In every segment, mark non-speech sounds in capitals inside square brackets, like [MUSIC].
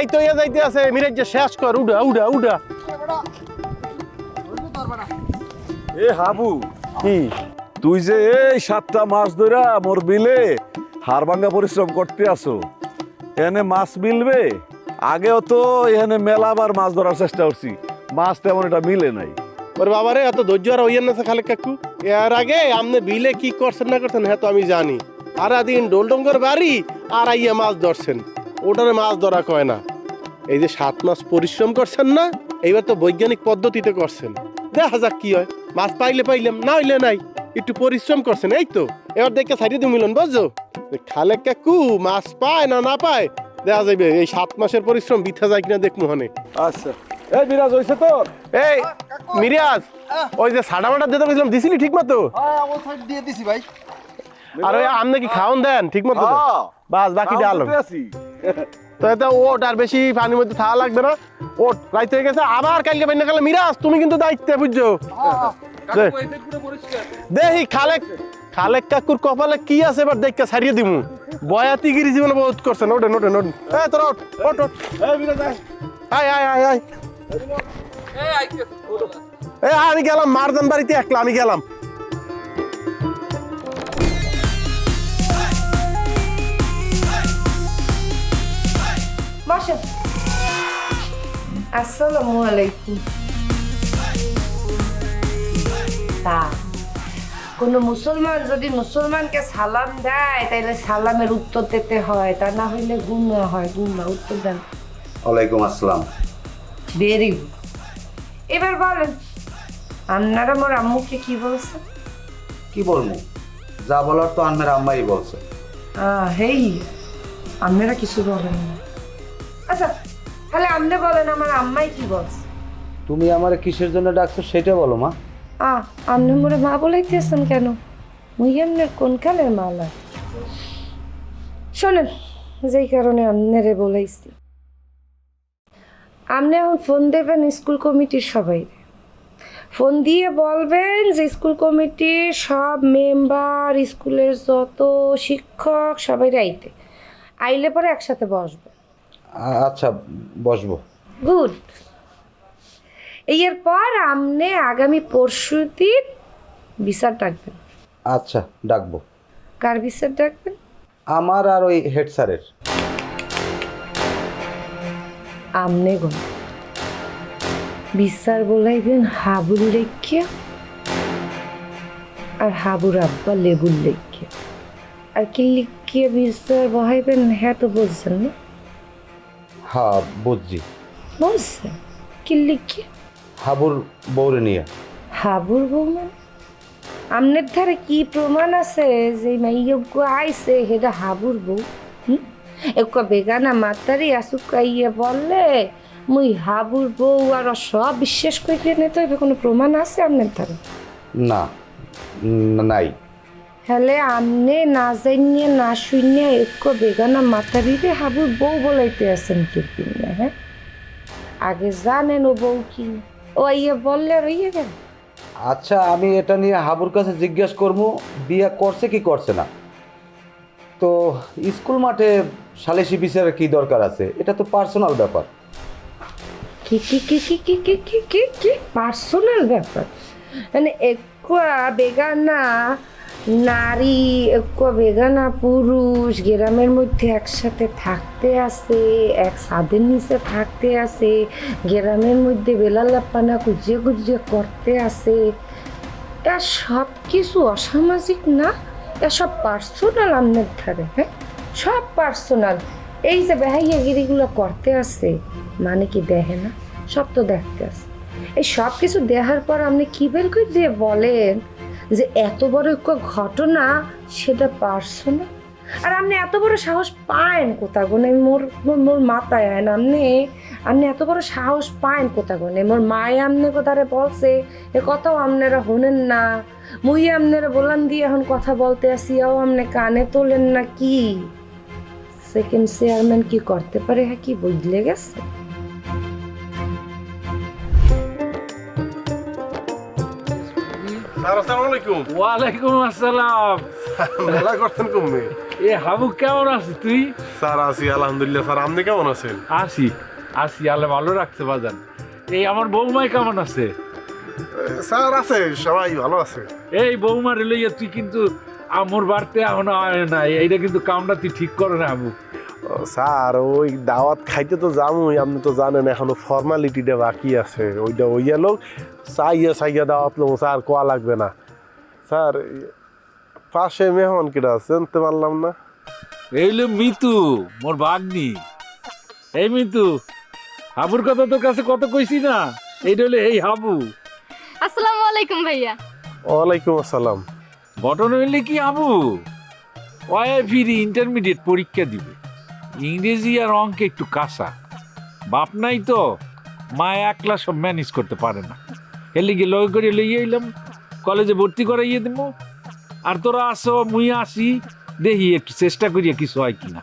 রাইত হইয়া যাইতে আছে। মিরাজ যে শেষ কর উডা উডা উডা এ হাবু কি? তুই যে এই সাতটা মাছ ধরা মোর বিলে হাড়ভাঙ্গা পরিশ্রম করতে আসো এখানে মাছ মিলবে? আগেও তো এখানে মেলাবার মাছ ধরার চেষ্টা করছি মাছ তেমন এটা মিলে নাই। ওরে বাবা রে এত ধৈর্য আর হইয়েন না খালেক কাকু। এর আগে আপনি বিলে কি করছেন না করছেন হ্যাঁ তো আমি জানি। আর সারাদিন ডোলডঙ্গর বাড়ি আর আইয়া মাছ ধরছেন। ওটারে মাছ ধরা কয় না। এই যে সাত মাস পরিশ্রম করছেন না এইবার তো বৈজ্ঞানিক পদ্ধতিতে করছেন। দেখা যাক কি হয়। মাছ পাইলে পাইলাম না হইলে নাই। একটু পরিশ্রম করছেন এই তো। এবার দেখে সাইডে দিয়ে মিলন বুঝছ? যে খালেক কাকু মাছ পায় না না পায়? দেখা যাবে এই সাত মাসের পরিশ্রম বিথা যায় কিনা দেখব হনে। আচ্ছা। এই বিরাজ হয়েছে তোর এই মিরিয়াজ ওই যে সাডা মাটা দিতে গেছিলাম দিছিলি ঠিক মতো হ্যাঁ দিয়ে দিছি ভাই। আর ওই আমনে কি খাওন দেন ঠিক মতো হ্যাঁ। বাস বাকি ডালো আছি। তো এতে ওট আর বেশি পানির মধ্যে থাকা লাগবে না। ওট রাইতে হয়ে গেছে। আবার কালকে বাইনা কালে মিরাজ তুমি কিন্তু দায়িত্বে বুঝছ? দে। দেখি খালেক খালেক কাকুর কপালে কি আছে এবার দেখকে ছাড়িয়ে দিমু। বয়াতিগিরি জীবনে বহুত করছেন ওঠেন ওঠেন ওঠেন এই তোরা ওঠ এই বিরাজ আয়। আয় আয় আয় এই আমি গেলাম মারদান বাড়িতে একলা আমি গেলাম। বসেন আসসালামু আলাইকুম। তা কোনো মুসলমান যদি মুসলমানকে সালাম দেয় তাহলে সালামের উত্তর দিতে হয় তা না হইলে গুণা হয় গুণা উত্তর দেন। ওয়ালাইকুম আসসালাম। ভেরি গুড এবার বলেন আপনারা মোর আম্মুকে কি বলছেন কি বলব? যা বলার তো আনমের আম্মাই বলছে। আহ, হেই আপনারা কিছু বলেন না। আচ্ছা তাহলে আপনি বলেন আমার আম্মাই কি বলছে? তুমি আমার কিসের জন্য ডাকছো সেটা বলো মা। আ আপনি মোরে মা বলাইতেছেন কেন? মুই এমনের কোন কালের মালা শোনেন যেই কারণে আপনারে বলাইছি। আপনি এখন ফোন দেবেন স্কুল কমিটির সবাই। ফোন দিয়ে বলবেন যে স্কুল কমিটির সব মেম্বার স্কুলের যত শিক্ষক সবাই আইতে। আইলে পরে একসাথে বসবে। আচ্ছা বসবো। গুড। এর পর আপনি আগামী পরশু দিন বিচার ডাকবেন। আচ্ছা ডাকবো। কার বিচার ডাকবেন? আমার আর ওই হেড স্যারের। আমনে গন বিচার বলাইবেন হাবুর লেখিয়া আর হাবুর আব্বা লেবুর লেখিয়া। আর কি লিখিয়া বিচার বহাইবেন হ্যাঁ তো বলছেন না? হ্যাঁ বুঝছি। বলছেন কি লিখিয়া হাবুর বৌরে নিয়ে। হাবুর বৌমা আমনের ধারে কি প্রমাণ আছে যে মাইয়জ্ঞ আইছে সেটা হাবুর বউ? হুম? এক বেগানা মাতারি আসুক ইয়ে বললে মুই হাবুর বউ আর সব বিশ্বাস করে নে তো এবার কোনো প্রমাণ আছে আপনার ধারে? না নাই। হলে আমনে না জানিয়ে না শুনিয়ে এক বেগানা মাতারিরে হাবুর বউ বলাইতে আছেন কি হ্যাঁ? আগে জানেন ও বউ কি? ও ইয়ে বললে রইয়ে গেল। আচ্ছা আমি এটা নিয়ে হাবুর কাছে জিজ্ঞেস করব বিয়ে করছে কি করছে না? তো স্কুল মাঠে সালিসি বিচারের কি দরকার আছে? এটা তো পার্সোনাল ব্যাপার। কি কি কি কি কি কি কি কি কি? পার্সোনাল ব্যাপার? মানে একুয়া বেগানা নারী বেগানা পুরুষ, গ্রামের মধ্যে একসাথে থাকতে আসে, এক ছাদের নিচে থাকতে আসে, গ্রামের মধ্যে বেলালাপানা গুজিয়ে গুজিয়ে করতে আসে। এটা সব কিছু অসামাজিক না? সব পার্সোনাল আপনার ধারে হ্যাঁ? সব পার্সোনাল এই যে বেহাইয়াগিরিগুলো করতে আসে মানে কি দেখে না? সব তো দেখতে আসে। এই সব কিছু দেখার পর আপনি কী বের করে দিয়ে বলেন? যে এত বড় একটা ঘটনা, সেটা পারছ না আর আপনি এত বড় সাহস পায়েন কোথা গনে মোর, মোর- মাথায় আয় না। আপনি আপনি এত বড় সাহস পায়েন কোথা গনে মোর মায়ে আমনে কোথারে বলছে? এ কথাও আপনারা হনেন না। মুই আপনারা বলান দিয়ে এখন কথা বলতে আসি আসিয়াও আপনি কানে তোলেন না কি? সেকেন্ড চেয়ারম্যান কি করতে পারে? হ্যাঁ কি বুঝলে গেছে? ওয়ালাইকুম আসসালাম। মেলা করতেন কমবে এ হাবু কেমন আছিস তুই? স্যার আছি আলহামদুলিল্লাহ। স্যার আপনি কেমন আছেন? আসি আলে ভালো রাখছে বাজান। এই আমার বৌমাই কেমন আছে? স্যার আছে সবাই ভালো আছে। এই বৌমার লইয়া তুই কিন্তু আমার বাড়তে এখনও আয় না এইটা কিন্তু কামটা তুই ঠিক করে না আবু স্যার ওই দাওয়াত খাইতে তো যামই আপনি তো জানেন এখনও ফর্মালিটিটা বাকি আছে। ওইটা ওইয়া লোক চাইয়া চাইয়া দাওয়াত লোক স্যার কোয়া লাগবে না। স্যার পাশে মেহমান কিটা চিনতে পারলাম না। এই লো মিতু মোর বাগনি। এই মিতু হাবুর কথা তোর কাছে কত কইছি না? এইটা হলে এই হাবু। আসসালামু আলাইকুম ভাইয়া। ওয়ালাইকুম আসসালাম। ঘটনা হইলে কি আবু ওয়াই ফিরি ইন্টারমিডিয়েট পরীক্ষা দিবে। ইংরেজি আর অঙ্কে একটু কাঁসা বাপ নাই তো, মা একলা সব ম্যানেজ করতে পারে না। এর লিগে লয় করে লইয়ে এলাম কলেজে ভর্তি করাইয়ে দেবো আর তোরা আসো, মুই আসি, দেখি একটু চেষ্টা করিয়া কিছু হয় কিনা।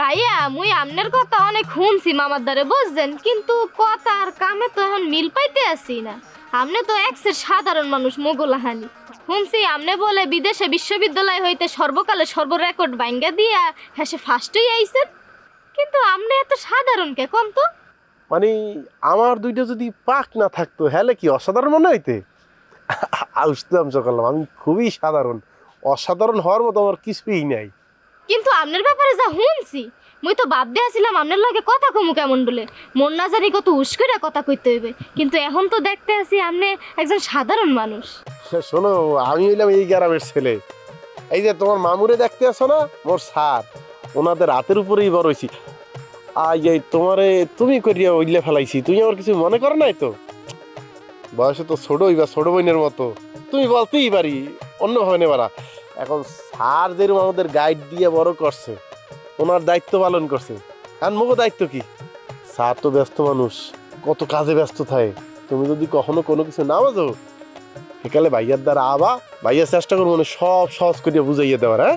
ভাইয়া, মুই আমনের কথা অনেক শুনছি মামার দ্বারে, বুঝছেন? কিন্তু কথা আর কামে তো এখন মিল পাইতে আসি না। আমনে তো এক্সের সাধারণ মানুষ মোগলাহানি শুনছি আমনে বলে বিদেশে বিশ্ববিদ্যালয় হইতে সর্বকালে সর্ব রেকর্ড বাইঙ্গা দিয়া হেসে ফার্স্টই আইছেন। কিন্তু আমনে এত সাধারণ কে কম তো? মানে আমার দুইটা যদি পাক না থাকতো হ্যালে কি অসাধারণ মনে হইতে? আউসতাম করলাম আমি খুবই সাধারণ। অসাধারণ হওয়ার মতো আমার কিছুই নাই। কিন্তু আমনের ব্যাপারে যা শুনছি মুই তো বাদ দিয়েছিলাম আপনার লাগে কথা কমু কেমন বলে। মন না জানি কত উস্করে কথা কইতে হইবে। কিন্তু এখন তো দেখতে আছি আপনি একজন সাধারণ মানুষ। শোনো, আমি হইলাম এই গ্রামের ছেলে। এই যে তোমার মামুরে দেখতে আসো না, মোর স্যার, ওনাদের হাতের উপরেই বড় হয়েছি আই, এই তোমারে তুমি করিয়া ওইলে ফেলাইছি, তুমি আমার কিছু মনে করো নাই তো? বয়সে তো ছোটই বা ছোট বোনের মতো। তুমি বলতেই পারি, অন্য অন্যভাবে নেবারা এখন স্যার যেরকম আমাদের গাইড দিয়ে বড় করছে। ওনার দায়িত্ব পালন করছে। আর মুখো দায়িত্ব কি? স্যার তো ব্যস্ত মানুষ কত কাজে ব্যস্ত থাকে। তুমি যদি কখনো কোনো কিছু না বোঝো সেকালে ভাইয়ার দ্বারা আবা ভাইয়া চেষ্টা করব মানে সব সহজ করিয়া বুঝাইয়া দেওয়ার হ্যাঁ?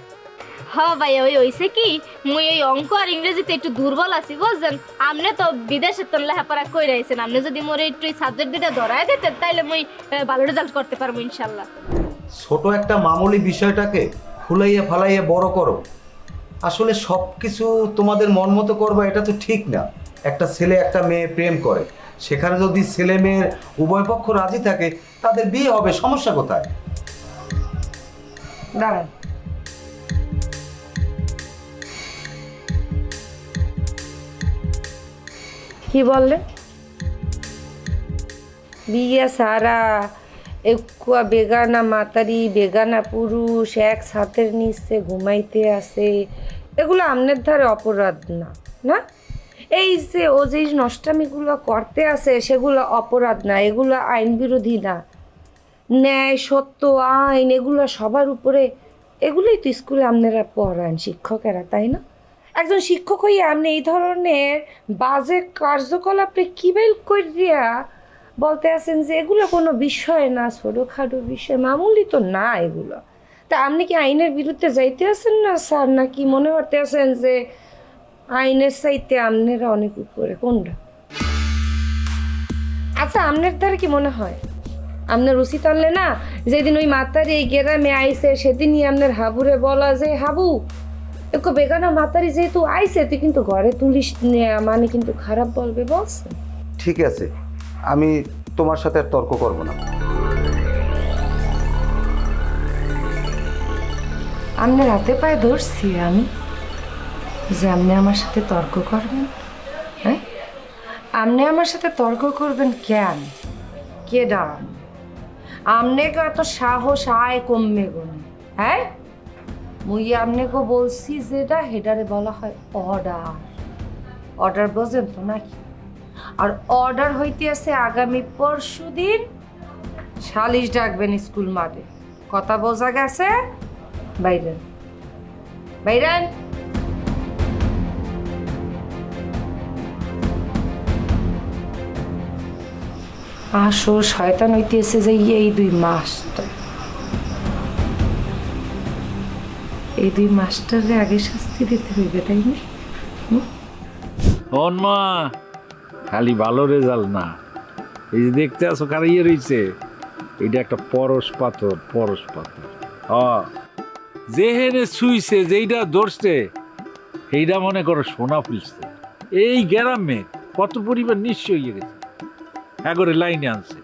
হ ভাইয়া ওই হইছে কি মুই ওই অঙ্ক আর ইংরেজিতে একটু দুর্বল আছি বুঝছেন? আমনে তো বিদেশে তো লেখাপড়া কই রাইছেন আপনি যদি মোরে একটু এই সাবজেক্ট দুটা ধরায় দিতেন তাইলে মুই ভালো রেজাল্ট করতে পারব ইনশাল্লাহ। ছোট একটা মামুলি বিষয়টাকে ফুলাইয়া ফালাইয়া বড় করো। আসলে সব কিছু তোমাদের মন মতো করব, এটা তো ঠিক না। একটা ছেলে, একটা মেয়ে প্রেম করে। সেখানে যদি ছেলে মেয়ের উভয় পক্ষ রাজি থাকে, তাদের বিয়ে হবে, সমস্যা কোথায়? কি বললে? বিয়ে সারা একুয়া বেগানা মাতারি, বেগানা পুরুষ এক ছাতের নিচে ঘুমাইতে আসে। এগুলো আমনের ধারে অপরাধ না না? এই যে ও যে নষ্টামিগুলো করতে আসে, সেগুলো অপরাধ না, এগুলো আইন বিরোধী না। ন্যায়, সত্য, আইন, এগুলো সবার উপরে, এগুলোই তো স্কুলে আপনারা পড়ান, শিক্ষকেরা, তাই না? একজন শিক্ষক হইয়া আপনি এই ধরনের বাজে কার্যকলাপে কি বেল করিয়া বলতে আছেন যে এগুলো কোনো বিষয় না, ছোটোখাটো বিষয়, মামুলি তো না এগুলো। তা আপনি কি আইনের বিরুদ্ধে যাইতে আছেন না, স্যার? নাকি মনে করতে আছেন যে আইনের চাইতে আপনারা অনেক উপরে? কোনটা? আচ্ছা আপনার দ্বারা কি মনে হয়? আপনার উচিত আনলে না, যেদিন ওই মাতারি এই গ্রামে আইসে সেদিনই আপনার হাবুরে বলা যে, হাবু একটু বেগানা মাতারি যেহেতু আইসে তুই কিন্তু ঘরে তুলিস মানে কিন্তু খারাপ বলবে বলছে ঠিক আছে। আমি তোমার সাথে আর তর্ক করব না। আপনার রাতে পায়ে ধরছি আমি। যে আপনি আমার সাথে তর্ক করবেন হ্যাঁ? আপনি আমার সাথে তর্ক করবেন কেন? কে ডান আমনেকে এত সাহস, আয় কমবে গুণ হ্যাঁ? মুই আপনাকে বলছি যেটা, হেডারে বলা হয় অর্ডার অর্ডার বোঝেন তো নাকি? আর অর্ডার হইতে আছে আগামী পরশু দিন সালিশ ডাকবেন স্কুল মাঠে। কথা বোঝা গেছে? বাইরেন। বাইরেন। আসো, শয়তান হইতেছে যে এই দুই মাসটা। এই দুই মাস্টারে আগে শাস্তি দিতে হইবে, তাই না? মা খালি ভালো রেজাল্ট না। এই যে দেখতে আসো কারাইয়ে রয়েছে এটা একটা পরশ পাথর পরশ পাথর। হ। যেহেনে শুইছে যেইটা ধরছে সেইটা মনে করো সোনা ফুলছে। এই গ্রামে কত পরিবার নিশ্চয় হয়ে গেছে। এগরে লাইনে আনছে।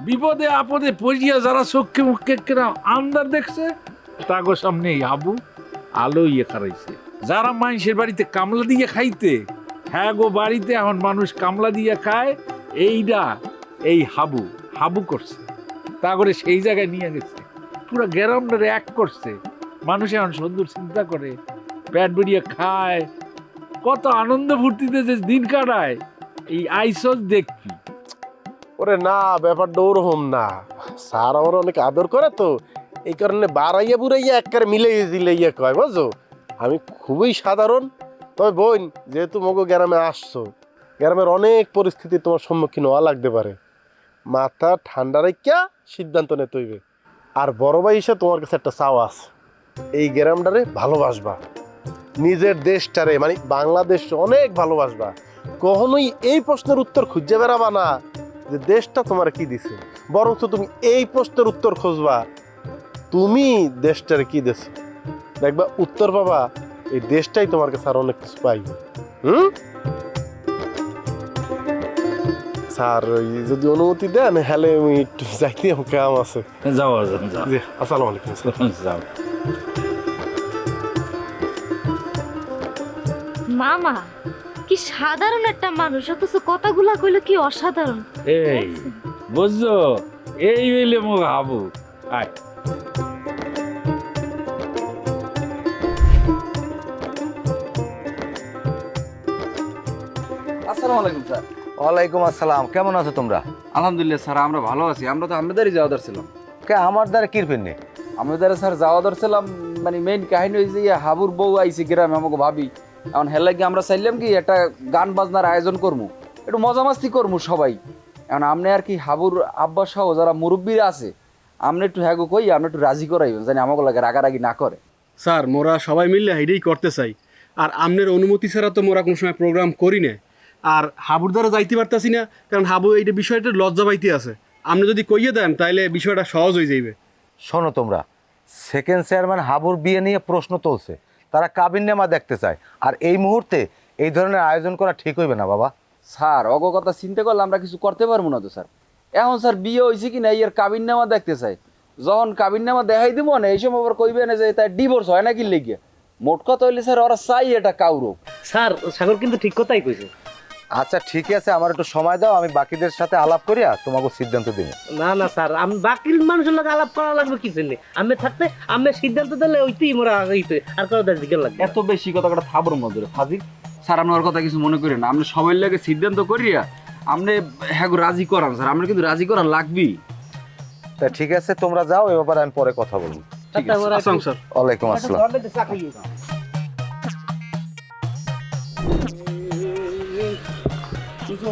বিপদে আপদে পড়িয়া যারা চোখে মুখে কেরা আন্দার দেখছে, তাগো সামনে এই হাবু আলো ইয়ে খারাইছে যারা মানুষের বাড়িতে কামলা দিয়ে খাইতে হ্যাঁ গো, বাড়িতে এখন মানুষ কামলা দিয়ে খায় এইটা এই হাবু হাবু করছে। তা করে সেই জায়গায় নিয়ে গেছে। পুরো গ্রামটারে এক করছে। মানুষ এখন সুন্দর চিন্তা করে প্যাট বেরিয়ে খায়। কত আনন্দ ফুর্তিতে যে দিন কাটায়। এই আইসস দেখবি ওরে না, ব্যাপারটা ওরকম না। স্যার আমার অনেক আদর করে তো। এই কারণে বাড়াইয়া বুড়াইয়া একবারে দিলে ইয়ে কয় বুঝো আমি খুবই সাধারণ তবে বোন, যেহেতু মগো গ্রামে আসছো, গ্রামের অনেক পরিস্থিতি তোমার সম্মুখীন হওয়া লাগতে পারে। মাথা ঠান্ডা রেখা সিদ্ধান্ত নিতে হইবে। আর বড় ভাই হিসেবে তোমার কাছে একটা চাও আছে। এই গ্রামটারে ভালোবাসবা। নিজের দেশটারে মানে বাংলাদেশ অনেক ভালোবাসবা। কখনোই এই প্রশ্নের উত্তর খুঁজে বেড়াবা না যে দেশটা তোমার কি দিছে। বরঞ্চ তুমি এই প্রশ্নের উত্তর খুঁজবা। তুমি দেশটারে কি দিছে? দেখবা উত্তর পাবা এই দেশটাই তোমার কাছে আর অনেক কিছু পাই হুম? স্যার ওই যদি অনুমতি দেন হ্যালে আমি একটু [LAUGHS] যাইতে আমার কাম আছে। যাও যাও জি আসসালামু আলাইকুম স্যার। [LAUGHS] যাও। মামা কি সাধারণ একটা মানুষ অথচ কথাগুলা কইলো কি অসাধারণ। এই বুঝছ? এই হইলে মো হাবু। আয়। আসসালামু আলাইকুম স্যার। ওয়ালাইকুম আসসালাম। কেমন আছো তোমরা? আলহামদুলিল্লাহ স্যার আমরা ভালো আছি। আমরা তো আমাদেরই যাওয়া ধরছিলাম কে আমার দ্বারা কিরপেন নেই আমাদের স্যার যাওয়া ধরছিলাম মানে মেইন কাহিনী হয়েছে যে হাবুর বউ আইছে গ্রামে আমাকে ভাবি। এখন হেলে কি আমরা চাইলাম কি একটা গান বাজনার আয়োজন করব একটু মজা মাস্তি করব সবাই। এখন আপনি আর কি হাবুর আব্বা সহ যারা মুরব্বীরা আছে আপনি একটু হ্যাঁ গো কই আপনি একটু রাজি করাইবেন জানি আমাকে লাগে রাগারাগি না করে। স্যার মোরা সবাই মিললে এটাই করতে চাই। আর আমনের অনুমতি ছাড়া তো মোরা কোনো সময় প্রোগ্রাম করি না আর হাবুর দ্বারা যাইতে পারতাছি না কারণ হাবু এইটা বিষয়টা লজ্জা পাইতে আছে। আপনি যদি কইয়ে দেন তাইলে বিষয়টা সহজ হয়ে যাইবে। শোনো তোমরা সেকেন্ড চেয়ারম্যান হাবুর বিয়ে নিয়ে প্রশ্ন তুলছে। তারা কাবিন কাবিননামা দেখতে চায়। আর এই মুহূর্তে এই ধরনের আয়োজন করা ঠিক হইবে না বাবা। স্যার অগ কথা চিন্তা করলে আমরা কিছু করতে পারব না তো স্যার। এখন স্যার বিয়ে হয়েছে কি না এর কাবিন নামা দেখতে চাই যখন কাবিন নামা দেখাই দিব না এই সময় আবার কইবে না যে তাই ডিভোর্স হয় নাকি লেগে। মোট কথা হইলে স্যার ওরা চাই এটা কাউরব স্যার সাগর কিন্তু ঠিক কথাই কইছে। আচ্ছা ঠিক আছে আমার একটু সময় দাও আমি বাকিদের সাথে আলাপ করিয়া তোমাকে সিদ্ধান্ত দিব না না স্যার আমি বাকি মানুষের লোক আলাপ করা লাগবে কি জন্য? আমি থাকতে আমি সিদ্ধান্ত দিলে ওইতেই মোরা হইতে আর কারও দাস দিকে লাগবে এত বেশি কথা কটা থাবর মধ্যে ফাজিল স্যার আপনি ওর কথা কিছু মনে করি না। আপনি সবাই লাগে সিদ্ধান্ত করিয়া আপনি হ্যাঁ রাজি করান স্যার। আমরা কিন্তু রাজি করান লাগবেই। তা ঠিক আছে তোমরা যাও এ ব্যাপারে আমি পরে কথা বলব। ঠিক আছে। আসাম স্যার ওয়ালাইকুম আসসালাম। ওই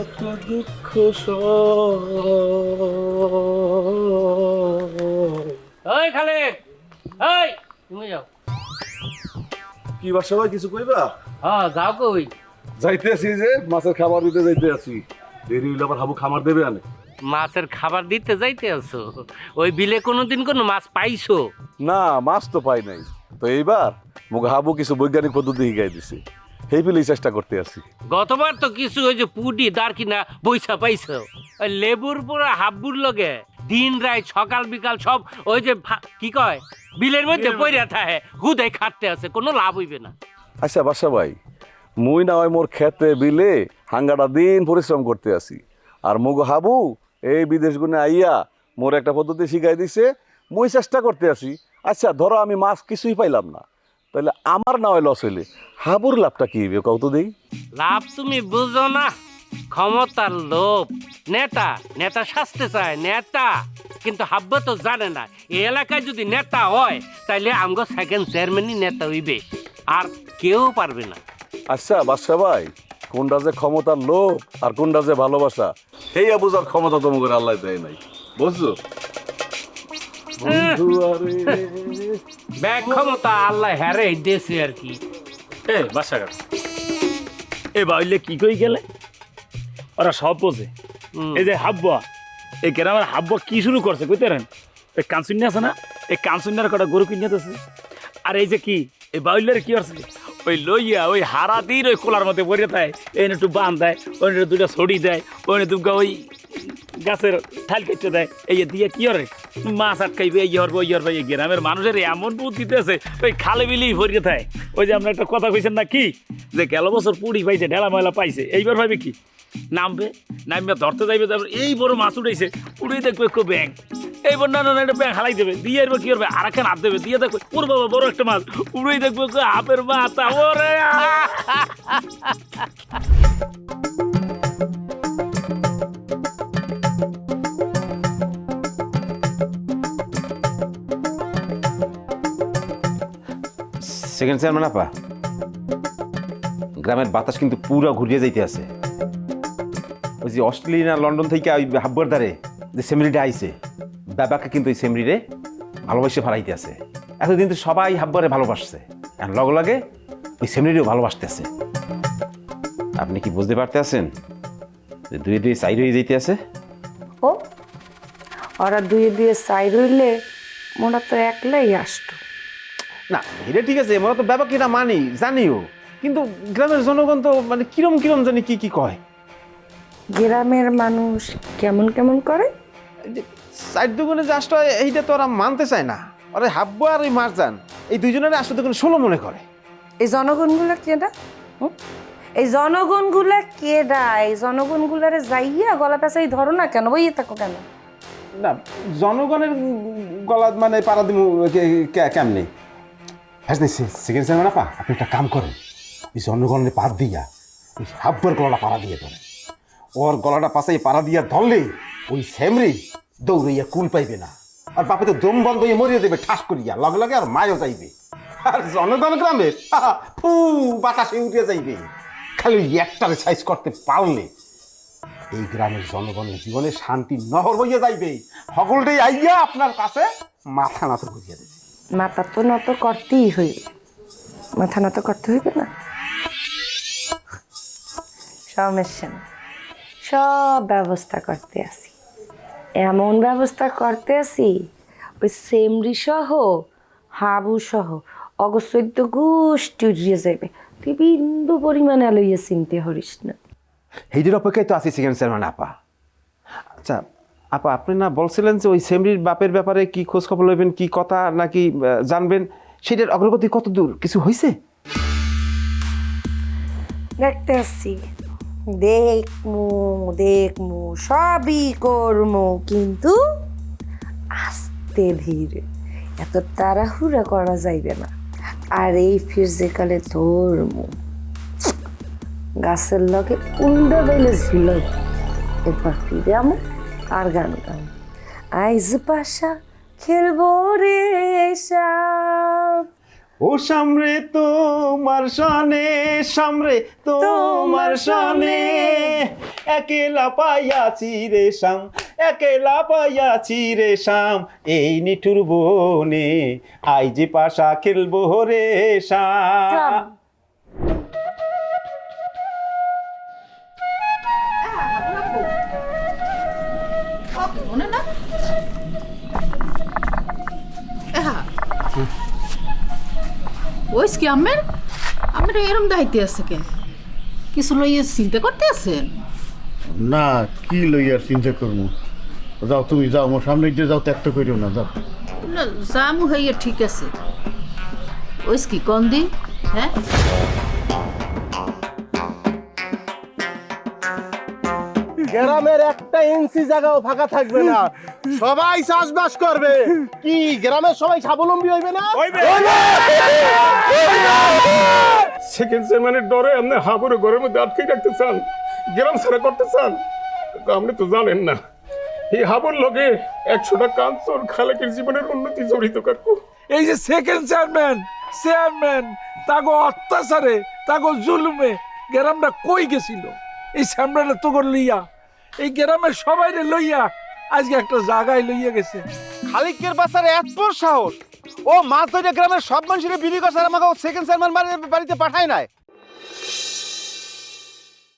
খালেক ওই তুমি যাও। কি বাসা ভাই কিছু কইবা? হ্যাঁ যাও কই। যাইতে আছি যে মাছের খাবার দিতে যাইতে আছি। দেরি হইলে আবার হাবু খামার দেবে আনে। মাছের খাবার দিতে যাইতে আছো? ওই বিলে কোনোদিন কোনো মাছ পাইছো? না মাছ তো পাই নাই। তো এইবার মুখ হাবু কিছু বৈজ্ঞানিক পদ্ধতি শিখাই দিছে। সেই পেলেই চেষ্টা করতে আছি। গতবার তো কিছু ওই যে পুডি দাঁড় কিনা বইসা পাইছো। ওই লেবুর পুরো হাব্বুর লগে দিন রাত সকাল বিকাল সব ওই যে কি কয়? বিলের মধ্যে পইরা থাকে হুদাই খাটতে আছে কোনো লাভ হইবে না। আচ্ছা বাসা ভাই মুই না হয় মোর খেতে বিলে হাঙ্গাটা দিন পরিশ্রম করতে আসি আর মুগ হাবু এই বিদেশ গুনে আইয়া মোর একটা পদ্ধতি শিখাই দিছে মুই চেষ্টা করতে আসি আচ্ছা ধরো আমি মাছ কিছুই পাইলাম না। তাহলে আমার না হয় লস হইলে। হাবুর লাভটা কি হইবে কত দেই? লাভ তুমি বুঝো না। ক্ষমতার লোভ। নেতা নেতা শাস্তে চায় নেতা। কিন্তু হাব্বা তো জানে না। এই এলাকায় যদি নেতা হয় তাইলে আমগো সেকেন্ড চেয়ারম্যানই নেতা হইবে। আর কেউ পারবে না। আচ্ছা বাদশা ভাই কোনটা যে ক্ষমতার লোভ আর কোনটা যে ভালোবাসা সেই বুঝার ক্ষমতা তোমাকে আল্লাহ দেয় নাই। বুঝছ? বন্ধু আরে। ব্যাগ ক্ষমতা আল্লাহ হ্যারে দেশে আর কি। এ বাসাগার এ বাইলে কি কই গেলে? ওরা সব বোঝে। এই যে হাব্বা এই গ্রামের হাব্বা কি শুরু করছে কইতে রেন এই কানসুন্নি আছে না? এই কানসুন্নার কটা গরু কিনে আর এই যে কি এই বাউলের কি আছে ওই লইয়া ওই হারা দিন ওই কোলার মধ্যে পড়ে থাকে এই একটু বান দেয় ওই দুটা ছড়ি দেয় ওই দুগা ওই গাছের ঠাল কেটে দেয়, এই দিয়ে কি করে? মাছ আটকাইবে, এই হরবে ওই হরবে এই গ্রামের মানুষের এমন বুদ্ধিতে আছে ওই খালে বিলি ভরিয়ে থাকে ওই যে আমরা একটা কথা কইছেন না কি? যে গেল বছর পুড়ি পাইছে, ঢেলা ময়লা পাইছে, এইবার ভাবে কি? নামবে নামবে ধরতে যাইবে, তারপর এই বড় মাছ উঠেছে উড়ে দেখবে একটু ব্যাং এইবার না না একটা ব্যাং হালাই দেবে, দিয়ে এরবার কি করবে? আর একটা হাত দেবে, দিয়ে দেখবে, ওর বাবা বড় একটা মাছ, উড়েই দেখবে হাফের মাথা, ওরে সেকেন্ড চেয়ারম্যান আপা? গ্রামের বাতাস কিন্তু পুরো ঘুরিয়ে যাইতে আছে। ওই যে অস্ট্রেলিয়া লন্ডন থেকে ওই হাব্বার ধারে যে সেমরিটা আইছে, বাবাকে কিন্তু ওই সেমরিরে ভালোবাসে ফালাইতে আছে। এতদিন তো সবাই হাব্বারে ভালোবাসছে, আর লগে লগে ওই সেমরিরেও ভালোবাসতেছে আপনি কি বুঝতে পারতে আছেন যে দুই দুই সাইড হয়ে যাইতে আছে? ও, ওরা দুয়ে দুয়ে সাইড রইলে মোরা তো একলাই আসতো। না এটা ঠিক আছে আমরা তো ব্যাপারকে এটা মানি জানিও। কিন্তু গ্রামের জনগণ তো মানে কিরম কিরম জানি কি কি কয়। গ্রামের মানুষ কেমন কেমন করে? সাইড দুগুণে যে আসটা এইটা তো ওরা মানতে চায় না। ওরা হাব্বু আর ওই মারজান এই দুইজনের আসলে দোকানে ষোলো মনে করে। এই জনগণগুলা কেডা? এই জনগণগুলা কেডা? এই জনগণগুলারে যাইয়া গলা পেঁচাই ধরো না কেন? বইয়ে থাকো কেন? না জনগণের গলা মানে পাড়া দিমু কেমনি? হ্যাঁ সেকেন্ড চেয়ারম্যান আপা আপনি একটা কাম করেন। ওই জনগণের পার দিয়া ওই হাব্বুর গলাটা পাড়া দিয়ে ধরেন। ওর গলাটা পাশে পাড়া দিয়া ধরলে, ওই সেমরি দৌড়াইয়া কুল পাইবে না। আর বাপে তো দম বন্ধ হয়ে মরিয়ে দেবে, ঠাস করিয়া, লগে লগে আর মায়ও যাইবে। আর জনগণ গ্রামে ফু, বাতাসে উঠে যাইবে। খালি একটারে সাইজ করতে পারলে, এই গ্রামের জনগণের জীবনে শান্তি নহর হইয়া যাইবে। সকলটাই আইয়া আপনার কাছে মাথা নত করিয়া দেবে। মাথা তো নত করতেই হইবে। মাথা নত করতে হইবে না? সমস্যা না সব ব্যবস্থা করতে আসি এমন ব্যবস্থা করতে আসি ওই সেমরি সহ, হাবু সহ অগসৈদ্য গোষ্ঠী উড়িয়ে যাইবে। তুই বিন্দু পরিমাণে লইয়া চিনতে হরিস না সেইটির অপেক্ষায় তো আছি সেকেন্ড চেয়ারম্যান আপা। আচ্ছা আপা, আপনি না বলছিলেন যে ওই সেমরির বাপের ব্যাপারে কি খোঁজ খবর লইবেন কি কথা নাকি জানবেন? সেটার অগ্রগতি কত দূর? কিছু হয়েছে দেখতে আসছি দেখমু দেখমু, সবই করমু, কিন্তু আস্তে ধীরে। এত তাড়াহুড়া করা যাইবে না। আর এই ফির ফিরজেকালে ধরমু। গাছের লগে উল্ডে বেলে ঝুল এরপর ফিরে আমু। আর গান গাম আইজ পাশা খেলব রে সাপ ও সামরে তোমার সনে সামরে তোমার সনে একেলা পাইয়াছি রে শাম একেলা পাইয়াছি রে শাম এই নিঠুর বনে। আই যে পাশা খেলব রে শাম। থাম। কি আমের আমের এরম দায়িত্বে আছে কে? কিছু লইয়ে চিন্তা করতে আছেন না কি লইয়ার চিন্তা করব যাও তুমি যাও আমার সামনে দিয়ে যাও ত্যাগ করিও না যাও। না জামু হইয়া ঠিক আছে। ওইস কি কন দি হ্যাঁ? গ্রামের একটা ইঞ্চি জায়গাও ফাঁকা থাকবে না। সবাই চাষবাস করবে। কি গ্রামের সবাই স্বাবলম্বী হইবে না? সেকেন্ড চেয়ারম্যানের ডরে আপনি হাবুরে ঘরের মধ্যে আটকে রাখতে চান গ্রাম ছাড়া করতে চান। আপনি তো জানেন না এই হাবুর লগে একশোটা কাঞ্চন খালেকের জীবনের উন্নতি জড়িত কাকু। এই যে সেকেন্ড চেয়ারম্যান চেয়ারম্যান তাগো অত্যাচারে তাগো জুলুমে গ্রামটা কই গেছিল? এই স্যামরাটা তো লইয়া এই গ্রামের সবাইরে লইয়া আজকে একটা জায়গায় লইয়ে গেছে। খালিকের বাসার এত সাহস। ও মাছ ধরে গ্রামের সব মানুষের বিলি আর আমাকে সেকেন্ড চেয়ারম্যান বাড়িতে পাঠায় নাই।